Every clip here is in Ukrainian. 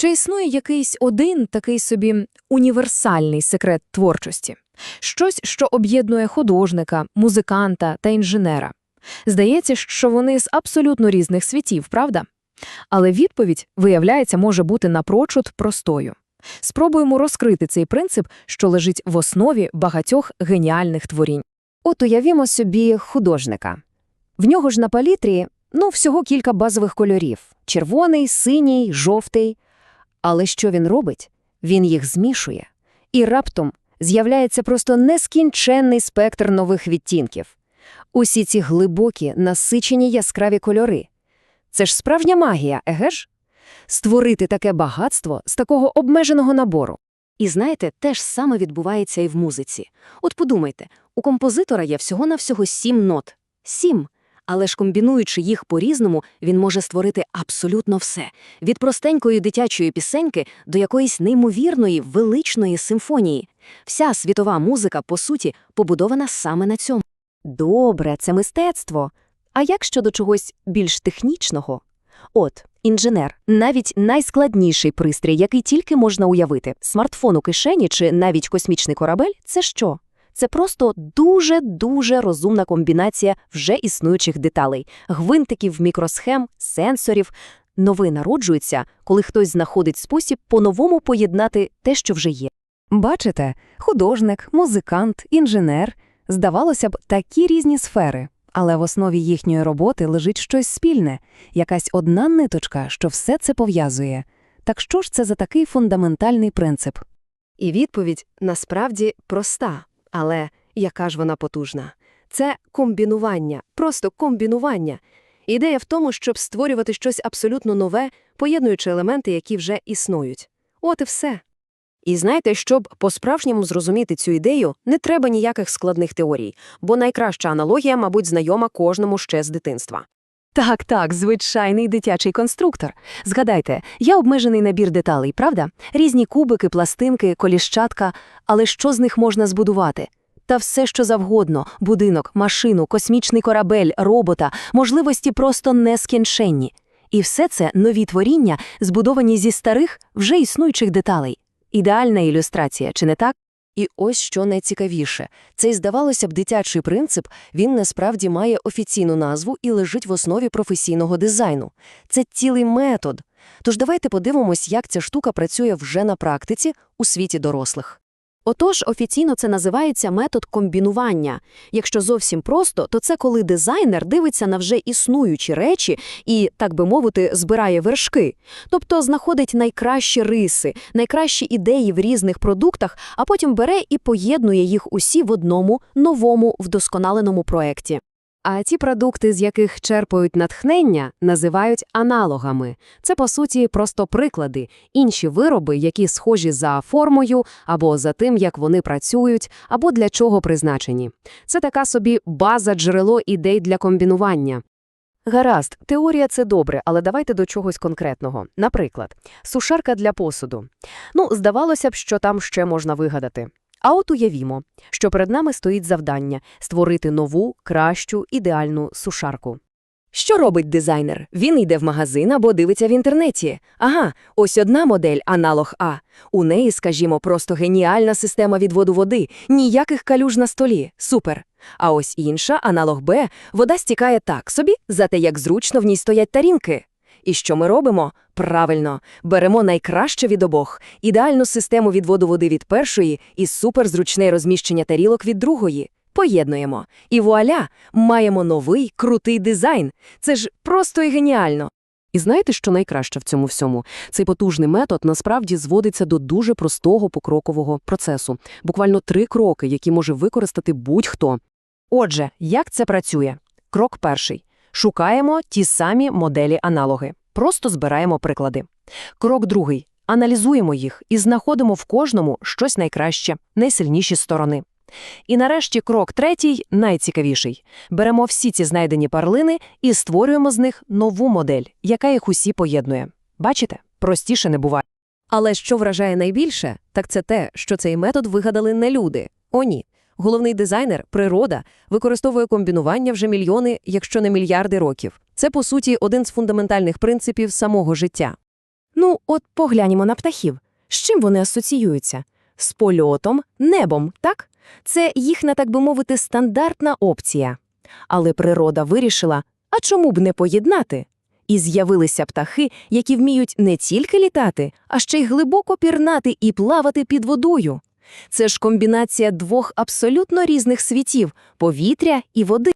Чи існує якийсь один такий собі універсальний секрет творчості? Щось, що об'єднує художника, музиканта та інженера? Здається, що вони з абсолютно різних світів, правда? Але відповідь, виявляється, може бути напрочуд простою. Спробуємо розкрити цей принцип, що лежить в основі багатьох геніальних творінь. От уявімо собі художника. В нього ж на палітрі, ну, всього кілька базових кольорів – червоний, синій, жовтий. Але що він робить? Він їх змішує. І раптом з'являється просто нескінченний спектр нових відтінків. Усі ці глибокі, насичені яскраві кольори. Це ж справжня магія, еге ж? Створити таке багатство з такого обмеженого набору. І знаєте, те ж саме відбувається і в музиці. От подумайте, у композитора є всього-навсього сім нот. Сім. Але ж комбінуючи їх по-різному, він може створити абсолютно все. Від простенької дитячої пісеньки до якоїсь неймовірної, величної симфонії. Вся світова музика, по суті, побудована саме на цьому. Добре, це мистецтво. А як щодо чогось більш технічного? От, інженер, навіть найскладніший пристрій, який тільки можна уявити, смартфон у кишені чи навіть космічний корабель – це що? Це просто дуже-дуже розумна комбінація вже існуючих деталей – гвинтиків, мікросхем, сенсорів. Новий народжується, коли хтось знаходить спосіб по-новому поєднати те, що вже є. Бачите, художник, музикант, інженер – здавалося б, такі різні сфери. Але в основі їхньої роботи лежить щось спільне, якась одна ниточка, що все це пов'язує. Так що ж це за такий фундаментальний принцип? І відповідь насправді проста, але яка ж вона потужна? Це комбінування, просто комбінування. Ідея в тому, щоб створювати щось абсолютно нове, поєднуючи елементи, які вже існують. От і все. І знаєте, щоб по-справжньому зрозуміти цю ідею, не треба ніяких складних теорій, бо найкраща аналогія, мабуть, знайома кожному ще з дитинства. Так, так, звичайний дитячий конструктор. Згадайте, я обмежений набір деталей, правда? Різні кубики, пластинки, коліщатка, але що з них можна збудувати? Та все, що завгодно – будинок, машину, космічний корабель, робота, можливості просто нескінченні. І все це нові творіння, збудовані зі старих, вже існуючих деталей. Ідеальна ілюстрація, чи не так? І ось що найцікавіше. Цей, здавалося б, дитячий принцип, він насправді має офіційну назву і лежить в основі професійного дизайну. Це цілий метод. Тож давайте подивимось, як ця штука працює вже на практиці у світі дорослих. Отож, офіційно це називається метод комбінування. Якщо зовсім просто, то це коли дизайнер дивиться на вже існуючі речі і, так би мовити, збирає вершки. Тобто знаходить найкращі риси, найкращі ідеї в різних продуктах, а потім бере і поєднує їх усі в одному новому вдосконаленому проєкті. А ті продукти, з яких черпають натхнення, називають аналогами. Це, по суті, просто приклади, інші вироби, які схожі за формою, або за тим, як вони працюють, або для чого призначені. Це така собі база джерело ідей для комбінування. Гаразд, теорія це добре, але давайте до чогось конкретного. Наприклад, сушарка для посуду. Ну, здавалося б, що там ще можна вигадати. А от уявімо, що перед нами стоїть завдання – створити нову, кращу, ідеальну сушарку. Що робить дизайнер? Він йде в магазин або дивиться в інтернеті. Ага, ось одна модель, аналог А. У неї, скажімо, просто геніальна система відводу води, ніяких калюж на столі. Супер. А ось інша, аналог Б, вода стікає так собі, зате як зручно в ній стоять тарінки. І що ми робимо? Правильно, беремо найкраще від обох, ідеальну систему відводу води від першої і суперзручне розміщення тарілок від другої. Поєднуємо. І вуаля, маємо новий крутий дизайн. Це ж просто і геніально. І знаєте, що найкраще в цьому всьому? Цей потужний метод насправді зводиться до дуже простого покрокового процесу. Буквально три кроки, які може використати будь-хто. Отже, як це працює? Крок перший. Шукаємо ті самі моделі-аналоги. Просто збираємо приклади. Крок другий. Аналізуємо їх і знаходимо в кожному щось найкраще, найсильніші сторони. І нарешті крок третій, найцікавіший. Беремо всі ці знайдені парлини і створюємо з них нову модель, яка їх усі поєднує. Бачите? Простіше не буває. Але що вражає найбільше, так це те, що цей метод вигадали не люди. О, ні. Головний дизайнер, природа, використовує комбінування вже мільйони, якщо не мільярди років. Це, по суті, один з фундаментальних принципів самого життя. Ну, от погляньмо на птахів. З чим вони асоціюються? З польотом, небом, так? Це їхня, так би мовити, стандартна опція. Але природа вирішила, а чому б не поєднати? І з'явилися птахи, які вміють не тільки літати, а ще й глибоко пірнати і плавати під водою. Це ж комбінація двох абсолютно різних світів – повітря і води.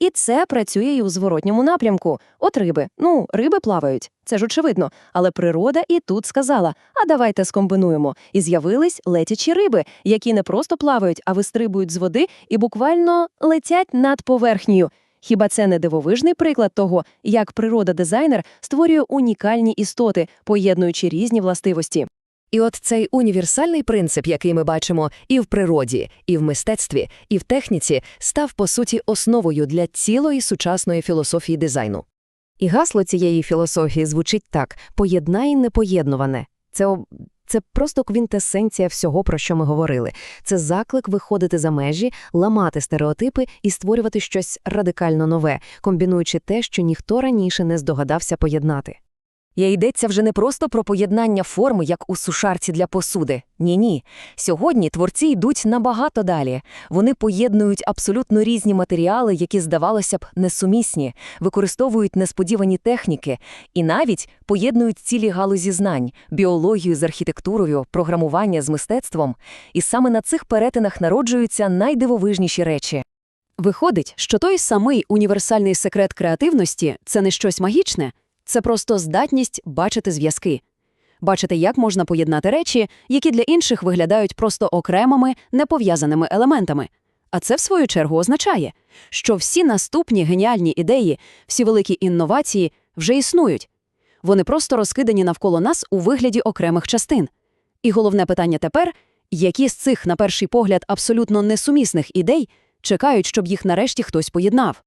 І це працює і у зворотньому напрямку. От риби. Ну, риби плавають, це ж очевидно. Але природа і тут сказала: а давайте скомбинуємо. І з'явились летячі риби, які не просто плавають, а вистрибують з води і буквально летять над поверхнею. Хіба це не дивовижний приклад того, як природа-дизайнер створює унікальні істоти, поєднуючи різні властивості? І от цей універсальний принцип, який ми бачимо і в природі, і в мистецтві, і в техніці, став, по суті, основою для цілої сучасної філософії дизайну. І гасло цієї філософії звучить так «поєднай непоєднуване». Це, це просто квінтесенція всього, про що ми говорили. Це заклик виходити за межі, ламати стереотипи і створювати щось радикально нове, комбінуючи те, що ніхто раніше не здогадався поєднати. І йдеться вже не просто про поєднання форми, як у сушарці для посуди. Ні-ні. Сьогодні творці йдуть набагато далі. Вони поєднують абсолютно різні матеріали, які, здавалося б, несумісні, використовують несподівані техніки і навіть поєднують цілі галузі знань – біологію з архітектурою, програмування з мистецтвом. І саме на цих перетинах народжуються найдивовижніші речі. Виходить, що той самий універсальний секрет креативності – це не щось магічне, це просто здатність бачити зв'язки. Бачити, як можна поєднати речі, які для інших виглядають просто окремими, непов'язаними елементами. А це, в свою чергу, означає, що всі наступні геніальні ідеї, всі великі інновації вже існують. Вони просто розкидані навколо нас у вигляді окремих частин. І головне питання тепер – які з цих, на перший погляд, абсолютно несумісних ідей чекають, щоб їх нарешті хтось поєднав?